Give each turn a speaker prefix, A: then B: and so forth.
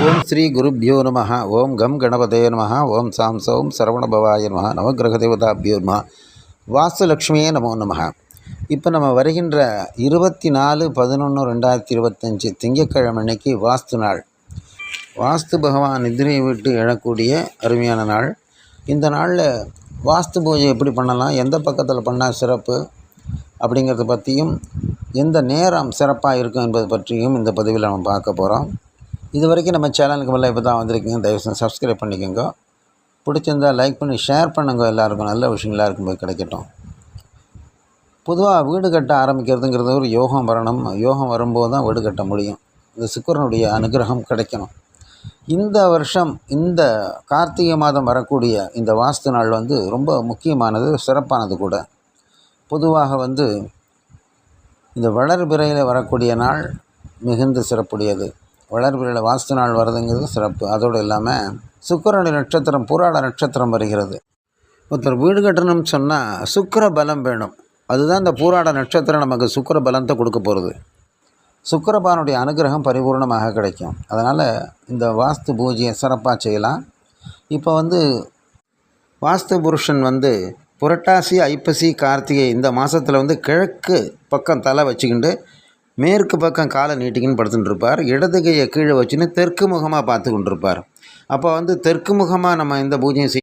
A: ஓம் ஸ்ரீ குருப்யோ நம ஓம் கம் கணபதே நம ஓம் சாம் சௌம் சரவணபவாய நம நவகிரக தேவதாபியோ நம வாஸ்துலக்ஷ்மியே நமோ நம இப்போ நம்ம வருகின்ற இருபத்தி நாலு பதினொன்று ரெண்டாயிரத்தி இருபத்தஞ்சி திங்கட்கிழமை அன்னைக்கு வாஸ்து நாள். வாஸ்து பகவான் நிதிரையை விட்டு எழக்கூடிய அருமையான நாள். இந்த நாளில் வாஸ்து பூஜை எப்படி பண்ணலாம்? எந்த பக்கத்தில் பண்ணால் சிறப்பு? அப்படிங்கிறத பற்றியும் எந்த நேரம் சிறப்பாக இருக்கும் என்பது பற்றியும் இந்த பதிவில் நம்ம பார்க்க போகிறோம் இது வரைக்கும் நம்ம சேனலுக்கு மேலே இப்போ தான் வந்திருக்கீங்க தயவுசெய்து சப்ஸ்கிரைப் பண்ணிக்கோங்க. பிடிச்சிருந்தால் லைக் பண்ணி ஷேர் பண்ணுங்க எல்லாருக்கும். நல்ல விஷயம் இருக்கும்போது கிடைக்கட்டும். பொதுவாக வீடு கட்ட ஆரம்பிக்கிறதுங்கிறது ஒரு யோகம் வரணும். யோகம் வரும்போது தான் வீடு கட்ட முடியும். இந்த சுக்கரனுடைய அனுகிரகம் கிடைக்கணும். இந்த வருஷம் இந்த கார்த்திகை மாதம் வரக்கூடிய இந்த வாஸ்து நாள் வந்து ரொம்ப முக்கியமானது சிறப்பானது கூட. பொதுவாக வந்து இந்த வளர்பிறையில் வரக்கூடிய நாள் மிகுந்த சிறப்புடையது. வளர்பிறையில் வாஸ்து நாள் வருதுங்கிறது சிறப்பு. அதோடு இல்லாமல் சுக்கரனுடைய நட்சத்திரம் பூராட நட்சத்திரம் வருகிறது. ஒருத்தர் வீடு கட்டணும்னு சொன்னால் சுக்கர பலம் வேணும். அதுதான் இந்த பூராட நட்சத்திரம் நமக்கு சுக்கர பலத்தை கொடுக்க போகிறது சுக்கரபானுடைய அனுகிரகம் பரிபூர்ணமாக கிடைக்கும். அதனால் இந்த வாஸ்து பூஜையை சிறப்பாக செய்யலாம். இப்போ வந்து வாஸ்து புருஷன் வந்து புரட்டாசி ஐப்பசி கார்த்திகை இந்த மாதத்தில் வந்து கிழக்கு பக்கம் தலை வச்சுக்கிண்டு மேற்கு பக்கம் காலை நீட்டிக்கின்னு படுத்துட்டு இருப்பார் இடது கையை கீழே வச்சுன்னு தெற்கு முகமாக பார்த்து கொண்டிருப்பார் அப்போ வந்து தெற்கு முகமாக நம்ம இந்த பூஜையும் செய்